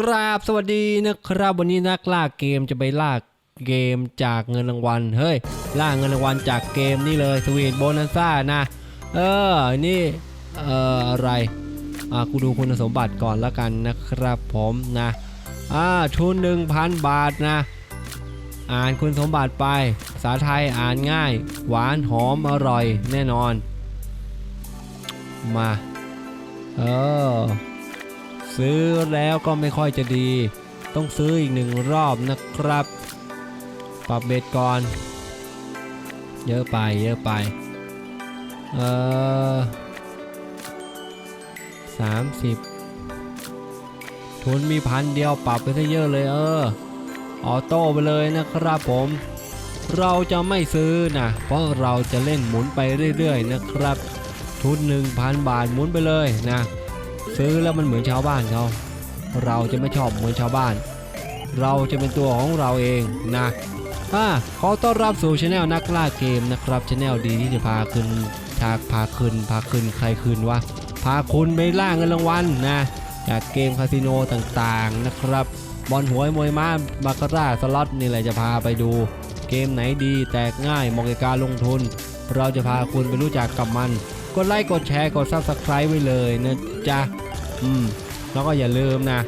กราบสวัสดีนะครับ วันนี้นักล่าเกมจะไปล่าเกมจากเงินรางวัลเฮ้ยล่าเงินรางวัลจากเกมนี่เลยสวีทโบนัสซ่านะ เออนี่เอ่ออะไรอ่ากูดูคุณสมบัติก่อนแล้วกันนะครับผมนะอ่าทุน1,000บาทนะ อ่านคุณสมบัติไปภาษาไทยอ่านง่าย หวานหอมอร่อยแน่นอน มา เออ ซื้อแล้วก็ไม่ค่อยจะดี ต้องซื้ออีกหนึ่งรอบนะครับ ปรับเบ็ดก่อน เยอะไปเยอะไป เออสามสิบทุนมีพันเดียวปรับไปซะเยอะเลยเออ ออโต้ไปเลยนะครับผม เราจะไม่ซื้อนะเพราะเราจะเล่นหมุนไปเรื่อยๆนะครับ ทุน 1,000 บาทหมุนไปเลยนะ ซื้อแล้วมันเหมือนชาวบ้านเขาเราจะไม่ชอบเหมือนชาวบ้าน เราจะเป็นตัวของเราเองนะอ่าขอต้อนรับสู่ช anel นักล่าเกมนะครับช anel ดีที่จะพาขึ้นทากพาขึ้นพาขึ้นใครขึ้นวะพาคุณไปล่าเงินรางวัลนะ จากเกมคาสิโนต่างๆนะครับบอลหวยมวยม้าบาคาร่าสล็อตนี่แหละจะพาไปดู เกมไหนดีแตกง่ายเหมาะกับการลงทุน เราจะพาคุณไปรู้จักกับมัน กดไลค์กดแชร์กด Subscribe ไว้เลยนะจ๊ะ อืม แล้วก็อย่าลืมนะ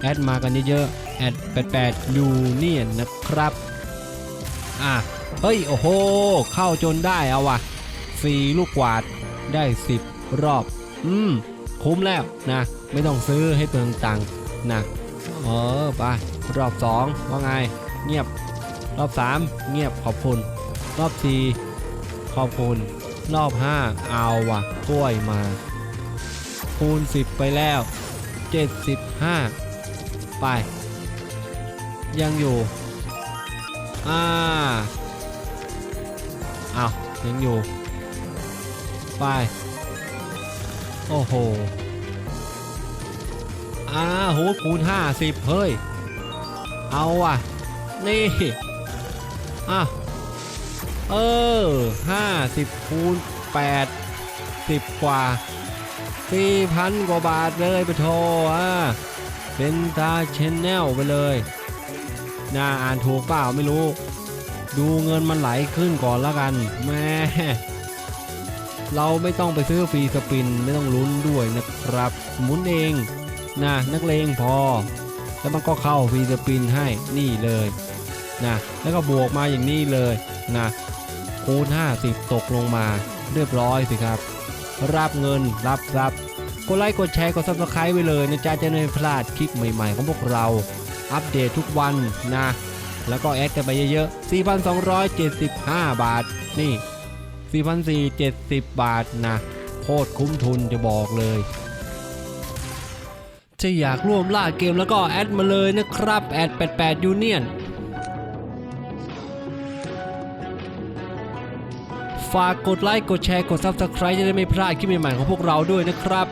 แอดมากันเยอะๆแอด88ยูเนียนนะครับ อะ เฮ้ย โอ้โห เข้าจนได้เอาว่ะสี่ลูกกวาดได้ 10 รอบ อืม คุ้มแล้วนะ ไม่ต้องซื้อให้เปลืองตังค์นะเออไปรอบ 2 ว่าไง เงียบ รอบ 3 เงียบขอบคุณ รอบ 4 ขอบคุณ รอบ 5 เอาวะกล้วยมา คูณ 10 ไปแล้ว 75 ไป ยังอยู่ อ่าเอายังอยู่ ไป โอ้โหอ่าโหคูณ 50 เฮ้ย เอาว่ะ นี่ อะ เออ 50คูณ8 10 กว่า 4,000 กว่าบาทเลยไปโทรอะเป็นตาชแนลไปเลยน่าอ่านถูกเปล่าไม่รู้ ดูเงินมันไหลขึ้นก่อนแล้วกันแม่เราไม่ต้องไปซื้อฟรีสปินไม่ต้องลุ้นด้วยนะครับหมุนเองนะนักเลงพอ แล้วมันก็เข้าฟรีสปินให้นี่เลยนะแล้วก็บวกมาอย่างนี้เลยนะ คูณ 50 ตกลงมาเรียบร้อยสิครับ รับเงินรับรับกดไลค์กดแชร์กดซับสไครต์ไว้เลยนะจ๊ะจะไม่พลาดคลิปใหม่ๆของพวกเรา อัปเดตทุกวันนะ แล้วก็แอดกันไปเยอะๆ 4,275 บาท นี่ 4,470 บาทนะโคตรคุ้มทุนจะบอกเลยจะอยากร่วมล่าเกมแล้วก็แอดมาเลยนะครับแอด88 Union ฝากกดไลค์กดแชร์กด Subscribe จะได้ไม่พลาดคลิปใหม่ๆของพวกเราด้วยนะครับ